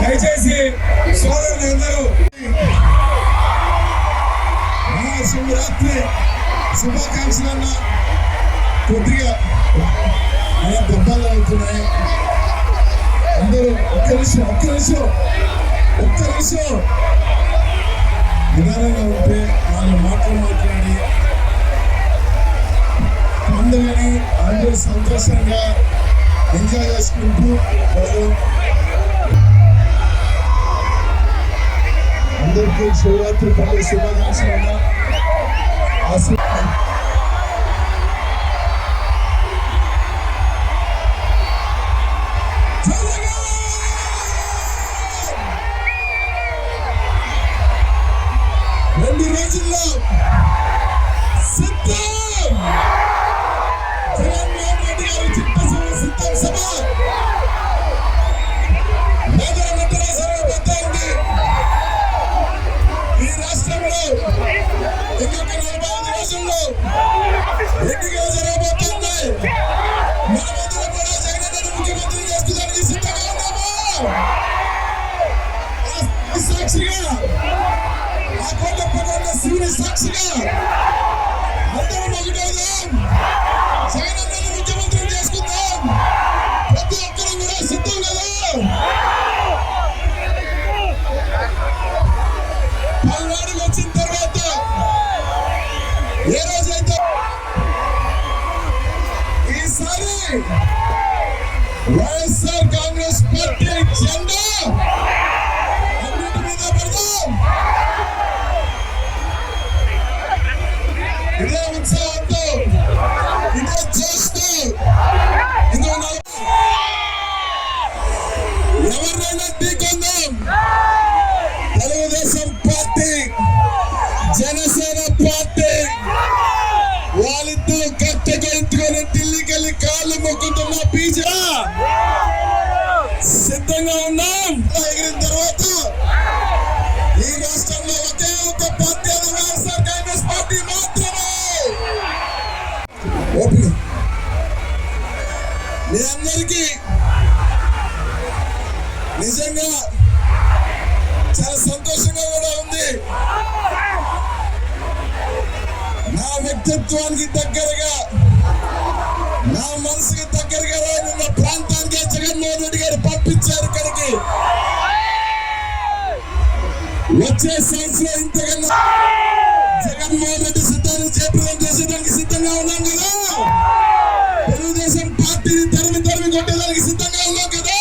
దయచేసి సోదరులందరూ మహాశివరాత్రి శుభాకాంక్షలు కొద్దిగా అలా దెబ్బలు అవుతున్నాయి. అందరూ ఒక్క నిమిషం ఒక్క నిమిషం ఒక్క నిమిషం. నిదానంగా ఉంటే నాలుగు మాటలు మాట్లాడి పండుగని అందరూ సంతోషంగా ఎంజాయ్ చేసుకుంటూ వాళ్ళు అందరికీ శివరాత్రి పండుగ శుభాకాంక్షలు అన్న ఆశీ- సిద్ధం! జగన్మోహన్ రెడ్డి గారు చిత్తసభ సిద్ధం సభ. ఉంది ఈ రాష్ట్రంలో ఇంకొక నలభై ఐదు రోజుల్లో ఎన్నికలు జరగబోతుంది కూడా జగన్ ముఖ్యమంత్రి చేసుకోవడానికి సిద్ధంగా ఉన్నాము సాక్షిగా ఆ కోట శివుని సాక్షిగా అందరం ఒకటవుదాం జగన్ ముఖ్యమంత్రి చేసుకుందాం. ప్రతి ఒక్కరు కూడా సిద్ధం కదా పల్నాడుకు వచ్చిన తర్వాత ఏ రోజైతే ఈసారి వైఎస్ఆర్ కాంగ్రెస్ ఇదే ఉత్సాహంతో ఇదే చేస్తూ ఇంకో నలభై ఎవరినైనా ఢీకొందాం తెలుగుదేశం పార్టీ జనసేన పార్టీ వాళ్ళిద్దరూ కట్టెగా ఎత్తుకొని ఢిల్లీకి వెళ్ళి కాళ్ళు మొక్కుతున్న బీజా ఓపిక మీ అందరికీ నిజంగా చాలా సంతోషంగా కూడా ఉంది. నా వ్యక్తిత్వానికి దగ్గరగా నా మనసుకి దగ్గరగా ఉన్న ప్రాంతానికి జగన్మోహన్ రెడ్డి గారు పంపించారు ఇక్కడికి. వచ్చే సంవత్సరం ఇంతకన్నా జగన్మోహన్ రెడ్డి తరిమి కొట్టేదానికి సిద్ధంగా ఉన్నాం కదా